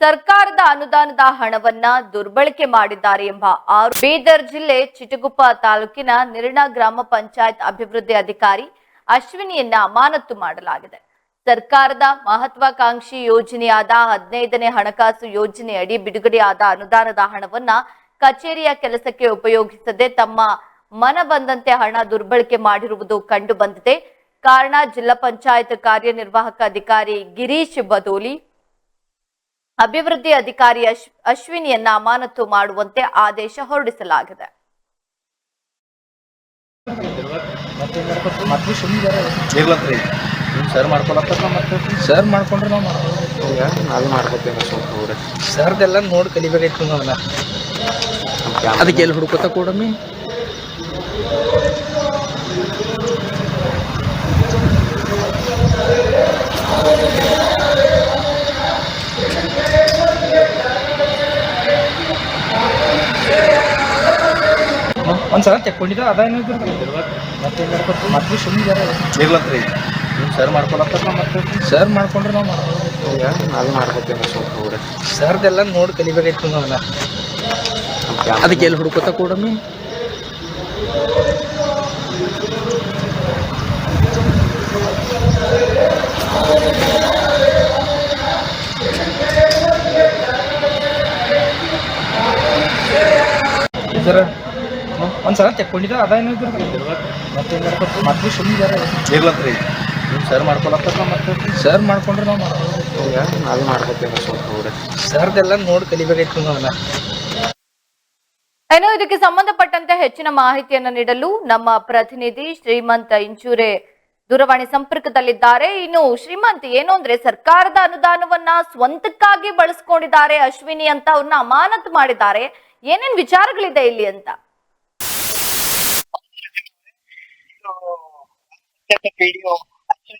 ಸರ್ಕಾರದ ಅನುದಾನದ ಹಣವನ್ನ ದುರ್ಬಳಕೆ ಮಾಡಿದ್ದಾರೆ ಎಂಬ ಆರು ಬೀದರ್ ಜಿಲ್ಲೆ ಚಿಟಗುಪ್ಪ ತಾಲೂಕಿನ ನಿರ್ಣಾ ಗ್ರಾಮ ಪಂಚಾಯತ್ ಅಭಿವೃದ್ಧಿ ಅಧಿಕಾರಿ ಅಶ್ವಿನಿಯನ್ನ ಅಮಾನತು ಮಾಡಲಾಗಿದೆ. ಸರ್ಕಾರದ ಮಹತ್ವಾಕಾಂಕ್ಷಿ ಯೋಜನೆಯಾದ ಹದಿನೈದನೇ ಹಣಕಾಸು ಯೋಜನೆಯಡಿ ಬಿಡುಗಡೆಯಾದ ಅನುದಾನದ ಹಣವನ್ನ ಕಚೇರಿಯ ಕೆಲಸಕ್ಕೆ ಉಪಯೋಗಿಸದೆ ತಮ್ಮ ಮನ ಬಂದಂತೆ ಹಣ ದುರ್ಬಳಕೆ ಮಾಡಿರುವುದು ಕಂಡು ಬಂದಿದೆ ಕಾರಣ ಜಿಲ್ಲಾ ಪಂಚಾಯತ್ ಕಾರ್ಯನಿರ್ವಾಹಕ ಅಧಿಕಾರಿ ಗಿರೀಶ್ ಬದೋಲಿ. ಅಭಿವೃದ್ಧಿ ಅಧಿಕಾರಿ ಅಶ್ ಅಶ್ವಿನಿಯನ್ನ ಅಮಾನತು ಮಾಡುವಂತೆ ಆದೇಶ ಹೊರಡಿಸಲಾಗಿದೆ. ಸರ್ ಮಾಡ್ಕೊಳಕ್ಕ ಮತ್ತೆ? ಸರ್ ಮಾಡ್ಕೊಂಡ್ರೆ ನಾವು ನಾವು ಮಾಡ್ಕೊತೇವೆ ಸ್ವಲ್ಪ ಸರ್ದೆಲ್ಲ ನೋಡಿ ಕಲಿಬೇಕಾಯ್ತು ನಾವನ್ನ ಅದಕ್ಕೆ ಎಲ್ಲಿ ಹುಡ್ಕೋತ ಕೊಡಮ್ಮಿ? ಒಂದ್ಸಲ ತೆಕ್ಕೊಂಡಿದ್ದ ಅದೇನು ಮತ್ತೆ ಮತ್ತೆ ಸುಮ್ಮನೆ ಇರ್ಲತ್ರಿ. ನೀವು ಸರ್ ಮಾಡ್ಕೊಳತ್ತ ಮತ್ತೆ ಸರ್ ಮಾಡ್ಕೊಂಡ್ರೆ ನಾವು ಈಗ ನಾವು ಮಾಡ್ಕೊತೇವೆ ಸ್ವಲ್ಪ ಸರ್ದೆಲ್ಲ ನೋಡಿ ಕಲಿಬೇಕಾಯ್ತು ನಾವೆಲ್ಲ. ಅದಕ್ಕೆ ಎಲ್ಲಿ ಹುಡ್ಕೋತ ಕೊಡಮ್ಮಿ ಸರ ಒಂದ್ಸಲ ತೆಕ್ಕೊಂಡಿದ್ದ ಅದೇನು ಮತ್ತೆ ಮತ್ತೆ ಸುಮ್ಮನೆ ಇರ್ಲತ್ರಿ ನೀವು ಸರ್ ಮಾಡ್ಕೊಳತ್ತ ಮತ್ತೆ ಸರ್ ಮಾಡ್ಕೊಂಡ್ರೆ ನಾವು ಈಗ ನಾವು ಮಾಡ್ಕೊತೇವೆ ಸ್ವಲ್ಪ ಹುಡುಗ ಸರ್ದೆಲ್ಲ ನೋಡಿ ಕಲಿಬೇಕಾಯ್ತು ನಾವನ್ನ ಇನ್ನು ಇದಕ್ಕೆ ಸಂಬಂಧಪಟ್ಟಂತೆ ಹೆಚ್ಚಿನ ಮಾಹಿತಿಯನ್ನು ನೀಡಲು ನಮ್ಮ ಪ್ರತಿನಿಧಿ ಶ್ರೀಮಂತ ಇಂಚೂರೆ ದೂರವಾಣಿ ಸಂಪರ್ಕದಲ್ಲಿದ್ದಾರೆ. ಇನ್ನು ಶ್ರೀಮಂತ್ ಏನು ಅಂದ್ರೆ ಸರ್ಕಾರದ ಅನುದಾನವನ್ನ ಸ್ವಂತಕ್ಕಾಗಿ ಬಳಸ್ಕೊಂಡಿದ್ದಾರೆ ಅಶ್ವಿನಿ ಅಂತ ಅವ್ರನ್ನ ಅಮಾನತು ಮಾಡಿದ್ದಾರೆ. ಏನೇನ್ ವಿಚಾರಗಳಿದೆ ಇಲ್ಲಿ ಅಂತ? accept a video actually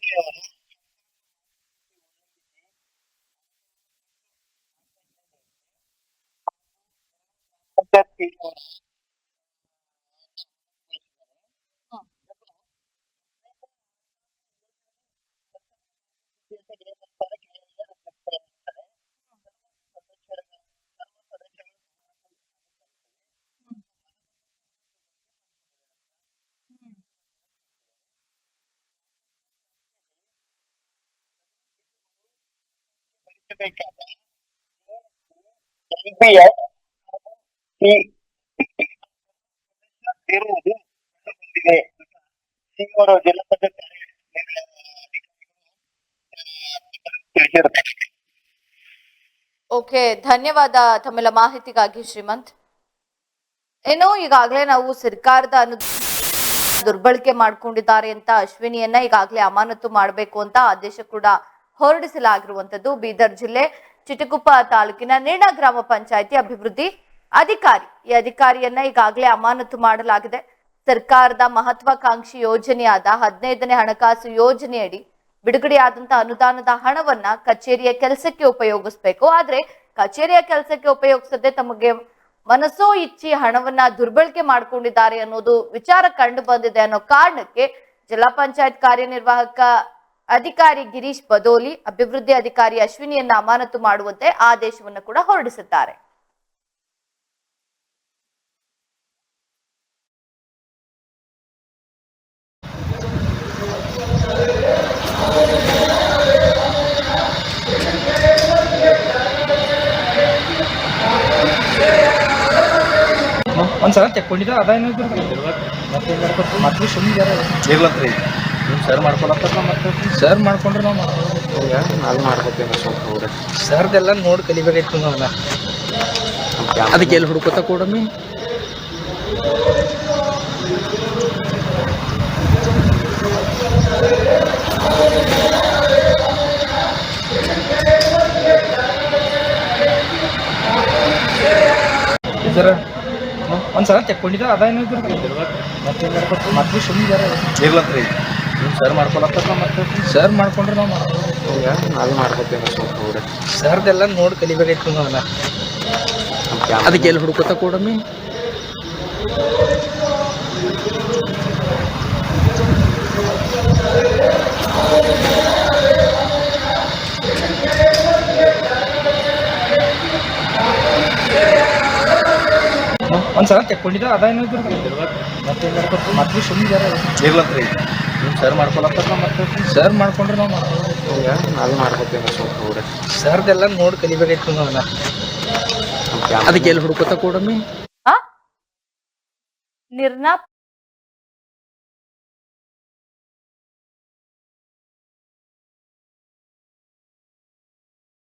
video okay ಧನ್ಯವಾದ ತಮ್ಮೆಲ್ಲ ಮಾಹಿತಿಗಾಗಿ ಶ್ರೀಮಂತ್. ಏನು ಈಗಾಗಲೇ ನಾವು ಸರ್ಕಾರದ ಅನು ದುರ್ಬಳಕೆ ಮಾಡ್ಕೊಂಡಿದ್ದಾರೆ ಅಂತ ಅಶ್ವಿನಿಯನ್ನ ಈಗಾಗಲೇ ಅಮಾನತು ಮಾಡಬೇಕು ಅಂತ ಆದೇಶ ಕೂಡ ಹೊರಡಿಸಲಾಗಿರುವಂತದ್ದು ಬೀದರ್ ಜಿಲ್ಲೆ ಚಿಟಗುಪ್ಪ ತಾಲೂಕಿನ ನೇಣ ಗ್ರಾಮ ಪಂಚಾಯತಿ ಅಭಿವೃದ್ಧಿ ಅಧಿಕಾರಿ. ಈ ಅಧಿಕಾರಿಯನ್ನ ಈಗಾಗಲೇ ಅಮಾನತು ಮಾಡಲಾಗಿದೆ. ಸರ್ಕಾರದ ಮಹತ್ವಾಕಾಂಕ್ಷಿ ಯೋಜನೆಯಾದ ಹದಿನೈದನೇ ಹಣಕಾಸು ಯೋಜನೆಯಡಿ ಬಿಡುಗಡೆಯಾದಂತಹ ಅನುದಾನದ ಹಣವನ್ನ ಕಚೇರಿಯ ಕೆಲಸಕ್ಕೆ ಉಪಯೋಗಿಸ್ಬೇಕು. ಆದ್ರೆ ಕಚೇರಿಯ ಕೆಲಸಕ್ಕೆ ಉಪಯೋಗಿಸದೆ ತಮಗೆ ಮನಸ್ಸೋ ಇಚ್ಚಿ ಹಣವನ್ನ ದುರ್ಬಳಕೆ ಮಾಡ್ಕೊಂಡಿದ್ದಾರೆ ಅನ್ನೋದು ವಿಚಾರ ಕಂಡು ಬಂದಿದೆ ಅನ್ನೋ ಕಾರಣಕ್ಕೆ ಜಿಲ್ಲಾ ಪಂಚಾಯತ್ ಕಾರ್ಯನಿರ್ವಾಹಕ ಅಧಿಕಾರಿ ಗಿರೀಶ್ ಬದೋಲಿ ಅಭಿವೃದ್ಧಿ ಅಧಿಕಾರಿ ಅಶ್ವಿನಿಯನ್ನ ಅಮಾನತು ಮಾಡುವಂತೆ ಆದೇಶವನ್ನು ಕೂಡ ಹೊರಡಿಸಿದ್ದಾರೆ. ಒಂದ್ಸಲ ತೆಕ್ಕೊಂಡಿದ್ದ ಅದೇನು ಮತ್ತೆ ಮತ್ತೆ ಸುಮ್ಮನೆ ಇರ್ಲತ್ರಿ. ನೀವು ಸರ್ ಮಾಡ್ಕೊಳತ್ತ ಮತ್ತೆ? ಸರ್ ಮಾಡ್ಕೊಂಡ್ರೆ ನಾವು ನಾಲ್ಕು ನಾವು ಮಾಡ್ಕೊತೇವೆ ಸ್ವಲ್ಪ ಹುಡುಗ ಸರ್ದೆಲ್ಲ ನೋಡಿ ಕಲಿಬೇಕಾಯ್ತು ನಾನು ಅದಕ್ಕೆ ಎಲ್ಲಿ ಹುಡ್ಕೋತ ಕೊಡಮ್ಮಿ ಸರ ಒಂದ್ಸಲ ತೆಕ್ಕೊಂಡಿದ್ದ ಅದೇನು ಮತ್ತೆ ಮತ್ತೆ ಸುಮ್ಮನೆ ಇರ್ಲತ್ರಿ. ನೀವು ಸರ್ ಮಾಡ್ಕೊಳತ್ತ ಮತ್ತೆ ಸರ್ ಮಾಡ್ಕೊಂಡ್ರೆ ನಾವು ನಾವೇ ಮಾಡ್ಕೊತೇವೆ ಸ್ವಲ್ಪ ಹುಡುಗ ಸರ್ದೆಲ್ಲ ನೋಡಿ ಕಲಿಬೇಕಾಯ್ತು ನಾವೆಲ್ಲ ಅದಕ್ಕೆ ಎಲ್ಲಿ ಹುಡುಕೋತ ಕೊಡಮ್ಮಿ? ಒಂದ್ಸಲ ತೆಕ್ಕೊಂಡಿದ್ದ ಅದ ಏನಾದ್ರು ಮತ್ತೆ ಸುಮ್ಮನೆ ಇರ್ಲತ್ರಿ. ಸರ್ ಮಾಡ್ಕೊಳತ್ತಾರ ಮತ್ತೆ? ಸರ್ ಮಾಡ್ಕೊಂಡ್ರೆ ನಾವು ಮಾಡ್ಬೋದು. ಈಗ ನಾವೇ ಮಾಡ್ಕೊತೇವೆ ಸ್ವಲ್ಪ ಹುಡುಗ ಸರ್ದೆಲ್ಲ ನೋಡಿ ಕಲಿಬೇಕಾಯ್ತು ನಾವೆಲ್ಲ ಅದಕ್ಕೆ ಎಲ್ಲಿ ಹುಡುಕೋತ ಕೊಡಮ್ಮಿ? ಆ? ನಿರ್ನಾ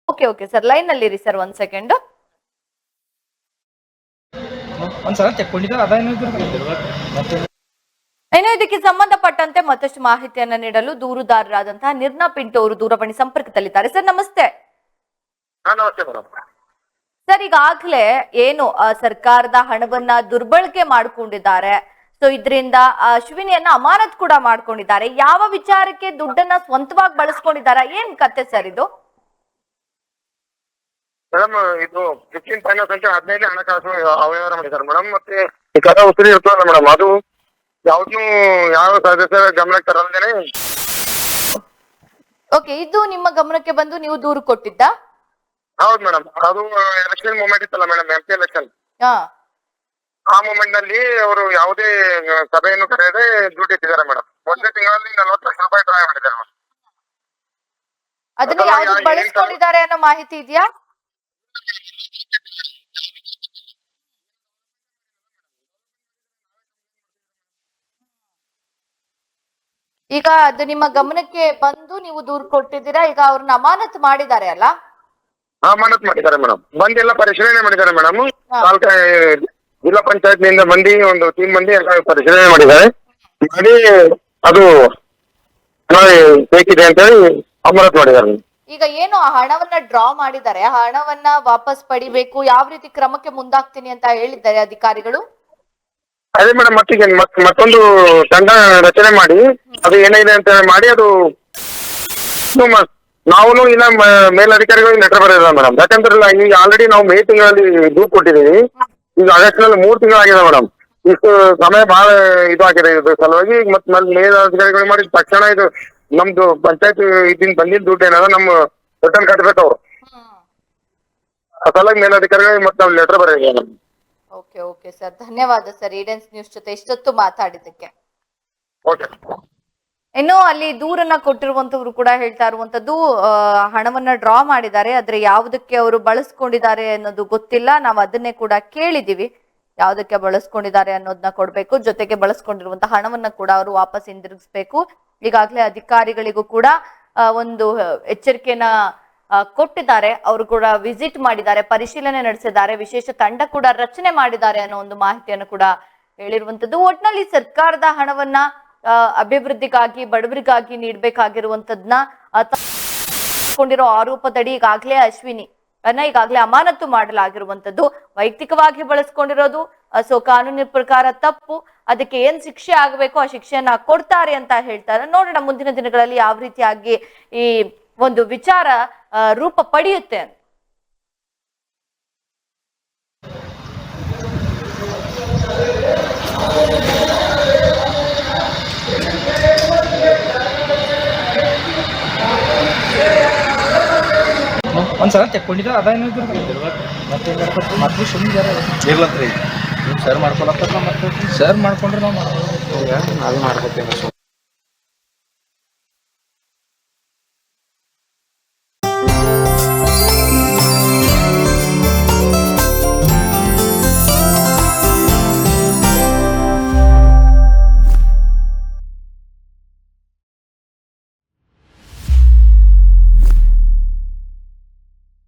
ಓಕೆ ಓಕೆ ಸರ್ ಲೈನ್ ಅಲ್ಲಿ ಇರಿ ಸರ್ ಒಂದ್ ಸೆಕೆಂಡ್ ಒಂದ್ಸಲ ತೆಕ್ಕೊಂಡಿದ್ದ ಅದೇನು ಮತ್ತೆ ಇನ್ನು ಇದಕ್ಕೆ ಸಂಬಂಧಪಟ್ಟಂತೆ ಮತ್ತಷ್ಟು ಮಾಹಿತಿಯನ್ನ ನೀಡಲು ದೂರುದಾರರಾದಂತಹ ನಿರ್ನಾ ಪಿಂಟು ಅವರು ದೂರವಾಣಿ ಸಂಪರ್ಕದಲ್ಲಿದ್ದಾರೆ. ಸರ್ ನಮಸ್ತೆ. ಸರ್ ಈಗಾಗ್ಲೇ ಏನು ಸರ್ಕಾರದ ಹಣವನ್ನ ದುರ್ಬಳಕೆ ಮಾಡ್ಕೊಂಡಿದ್ದಾರೆ. ಸೊ ಇದರಿಂದ ಅಶ್ವಿನಿಯನ್ನ ಅಮಾನತ್ ಕೂಡ ಮಾಡ್ಕೊಂಡಿದ್ದಾರೆ. ಯಾವ ವಿಚಾರಕ್ಕೆ ದುಡ್ಡನ್ನ ಸ್ವಂತವಾಗಿ ಬಳಸ್ಕೊಂಡಿದ್ದಾರೆ? ಏನ್ ಕತೆ ಸರ್ ಇದು? ಮೇಡಮ್ ಇದು ಫಿಫ್ಟೀನ್ ಫೈನಾನ್ಸ್ ಅಂತ ಹದಿನೈದು ಹಣಕಾಸು ಅವ್ಯವಹಾರ ಮಾಡಿದ್ದಾರೆ ಮೇಡಮ್. ಮತ್ತೆ ಈ ಕರ ಉಸಿರಿ ಇರ್ತದಲ್ಲ ಮೇಡಮ್ ಅದು ಯಾವ್ದನ್ನು ಯಾವ ಸದಸ್ಯರ ಗಮನಕ್ಕೆ ತರಲ್ದೇನೆ? ಓಕೆ ಇದು ನಿಮ್ಮ ಗಮನಕ್ಕೆ ಬಂದು ನೀವು ದೂರು ಕೊಟ್ಟಿದ್ದ? ಹೌದು ಮೇಡಮ್ ಅದು ಎಲೆಕ್ಷನ್ ಮೂಮೆಂಟ್ ಇತ್ತಲ್ಲ ಮೇಡಮ್ ಎಂ ಪಿ ಎಲೆಕ್ಷನ್ ಹಾ. ಆ ಮೂಮೆಂಟ್ನಲ್ಲಿ ಅವರು ಯಾವುದೇ ಸಭೆಯನ್ನು ಕರೆಯದೆ ದುಡ್ಡು ಇಟ್ಟಿದ್ದಾರೆ ಮೇಡಮ್ ಒಂದೇ ತಿಂಗಳಲ್ಲಿ ನಲವತ್ತು ಲಕ್ಷ ರೂಪಾಯಿ ಡ್ರಾ ಮಾಡಿದ್ದಾರೆ. ಅದನ್ನ ಯಾವುದು ಯಾವ್ದು ಬಳಸ್ಕೊಂಡಿದ್ದಾರೆ ಅನ್ನೋ ಮಾಹಿತಿ ಇದೆಯಾ? ಈಗ ಅದು ನಿಮ್ಮ ಗಮನಕ್ಕೆ ಬಂದು ನೀವು ದೂರ್ ಕೊಟ್ಟಿದ್ದೀರಾ? ಈಗ ಅವ್ರನ್ನ ಅಮಾನತ್ ಮಾಡಿದ್ದಾರೆ ಅಲ್ಲ? ಅಮಾನತ್ ಮನತ್ ಮಾಡಿದ್ದಾರೆ ಮೇಡಮ್. ಎಲ್ಲ ಪರಿಶೀಲನೆ ಮಾಡಿದ್ದಾರೆ ಮೇಡಮ್. ಜಿಲ್ಲಾ ಪಂಚಾಯತ್ನಿಂದ ಮಂದಿ ಒಂದು ಟೀಮ್ ಮಂದಿ ಎಲ್ಲ ಪರಿಶೀಲನೆ ಮಾಡಿದ್ದಾರೆ. ಮಾಡಿ ಅದು ಬೇಕಿದೆ ಅಂತ ಹೇಳಿ ಅಮಾನತ್ ಮಾಡಿದ್ದಾರೆ. ಈಗ ಏನು ಆ ಹಣವನ್ನ ಡ್ರಾ ಮಾಡಿದ್ದಾರೆ? ಆ ಹಣವನ್ನ ವಾಪಸ್ ಪಡಿಬೇಕು? ಯಾವ ರೀತಿ ಕ್ರಮಕ್ಕೆ ಮುಂದಾಗ್ತೀನಿ ಅಂತ ಹೇಳಿದ್ದಾರೆ ಅಧಿಕಾರಿಗಳು? ಅದೇ ಮೇಡಮ್ ಮತ್ತೀಗ ಮತ್, ಮತ್ತೊಂದು ತಂಡ ರಚನೆ ಮಾಡಿ, ಅದು ಏನಿದೆ ಅಂತ ಮಾಡಿ ಅದು ನಾವು ಇನ್ನ ಮೇಲಧಿಕಾರಿಗಳಿಗೆ ಲೆಟರ್ ಬರೋದಿಲ್ಲ ಮೇಡಮ್ ಯಾಕಂದ್ರೆ ಈಗ ಆಲ್ರೆಡಿ ನಾವು ಮೇ ತಿಂಗಳಲ್ಲಿ ದೂರು ಕೊಟ್ಟಿದ್ದೀವಿ. ಈಗ ಆಗಸ್ಟ್ನಲ್ಲಿ ಮೂರು ತಿಂಗಳಾಗಿದೆ ಮೇಡಮ್ ಇಷ್ಟು ಸಮಯ ಬಹಳ ಇದಾಗಿದೆ ಆಗಿದೆ ಇದು ಸಲುವಾಗಿ ಈಗ ಮತ್ತೆ ಮೇಲೆ, ಮೇಲಧಿಕಾರಿಗಳು ಮಾಡಿದ ತಕ್ಷಣ ಇದು ನಮ್ದು ಪಂಚಾಯತ್ ಇದ್ದಿನ ಬಂದಿದ್ದ ದುಡ್ಡು ಏನದ ನಮ್ಮ ರಿಟರ್ನ್ ಕಟ್ಬೇಕು ಅವ್ರು. ಆ ಸಲುವಾಗಿ ಮೇಲಧಿಕಾರಿಗಳಿಗೆ ಮತ್ತೆ ನಾವು letter madam okay okay sir. ಧನ್ಯವಾದ ಸರ್ ಈಡೆನ್ಸ್ ನ್ಯೂಸ್ ಜೊತೆ ಇಷ್ಟೊತ್ತು ಮಾತಾಡಿದ್ದಕ್ಕೆ. ಇನ್ನು ಅಲ್ಲಿ ದೂರನ್ನ ಕೊಟ್ಟಿರುವಂತವ್ರು ಕೂಡ ಹೇಳ್ತಾ ಇರುವಂತದ್ದು ಹಣವನ್ನ ಡ್ರಾ ಮಾಡಿದ್ದಾರೆ. ಆದ್ರೆ ಯಾವುದಕ್ಕೆ ಅವರು ಬಳಸ್ಕೊಂಡಿದ್ದಾರೆ ಅನ್ನೋದು ಗೊತ್ತಿಲ್ಲ. ನಾವು ಅದನ್ನೇ ಕೂಡ ಕೇಳಿದೀವಿ. ಯಾವುದಕ್ಕೆ ಬಳಸ್ಕೊಂಡಿದ್ದಾರೆ ಅನ್ನೋದನ್ನ ಕೊಡ್ಬೇಕು. ಜೊತೆಗೆ ಬಳಸ್ಕೊಂಡಿರುವಂತ ಹಣವನ್ನ ಕೂಡ ಅವರು ವಾಪಸ್ ಹಿಂದಿರುಗಿಸ್ಬೇಕು. ಈಗಾಗಲೇ ಅಧಿಕಾರಿಗಳಿಗೂ ಕೂಡ ಒಂದು ಎಚ್ಚರಿಕೆನ ಆ, ಕೊಟ್ಟಿದ್ದಾರೆ. ಅವರು ಕೂಡ ವಿಸಿಟ್ ಮಾಡಿದ್ದಾರೆ, ಪರಿಶೀಲನೆ ನಡೆಸಿದ್ದಾರೆ. ವಿಶೇಷ ತಂಡ ಕೂಡ ರಚನೆ ಮಾಡಿದ್ದಾರೆ ಅನ್ನೋ ಒಂದು ಮಾಹಿತಿಯನ್ನು ಕೂಡ ಹೇಳಿರುವಂತದ್ದು ಒಟ್ನಲ್ಲಿ ಸರ್ಕಾರದ ಹಣವನ್ನ ಅಭಿವೃದ್ಧಿಗಾಗಿ, ಬಡವರಿಗಾಗಿ ನೀಡಬೇಕಾಗಿರುವಂತದ್ನ ಕೊಂಡಿರೋ ಆರೋಪದಡಿ ಈಗಾಗಲೇ ಅಶ್ವಿನಿ, ಅನ್ನ ಈಗಾಗಲೇ ಅಮಾನತು ಮಾಡಲಾಗಿರುವಂತದ್ದು ವೈಯಕ್ತಿಕವಾಗಿ ಬಳಸ್ಕೊಂಡಿರೋದು, ಸೊ ಕಾನೂನಿನ ಪ್ರಕಾರ ತಪ್ಪು. ಅದಕ್ಕೆ ಏನ್ ಶಿಕ್ಷೆ ಆಗಬೇಕು, ಆ ಶಿಕ್ಷೆಯನ್ನ ಕೊಡ್ತಾರೆ ಅಂತ ಹೇಳ್ತಾರೆ. ನೋಡೋಣ ಮುಂದಿನ ದಿನಗಳಲ್ಲಿ ಯಾವ ರೀತಿಯಾಗಿ ಈ ಒಂದು ವಿಚಾರ ರೂಪ ಪಡೆಯುತ್ತೆ. ಅಂತ ಒಂದ್ಸಲ ತೆಕ್ಕೊಂಡಿದ್ದ ಅದೇನು ಮತ್ತೆ ಮತ್ತೆ ಸುಮ್ಮನೆ ಇರ್ಲತ್ರಿ. ನೀವು ಸರ್ ಮಾಡ್ಕೊಳತ್ತ ಮತ್ತೆ ಸರ್ ಮಾಡ್ಕೊಂಡ್ರೆ ನಾವು ಮಾಡ್ಕೊಳ್ತೀವಿ. ಅದು ಮಾಡ್ಕೊತೇವೆ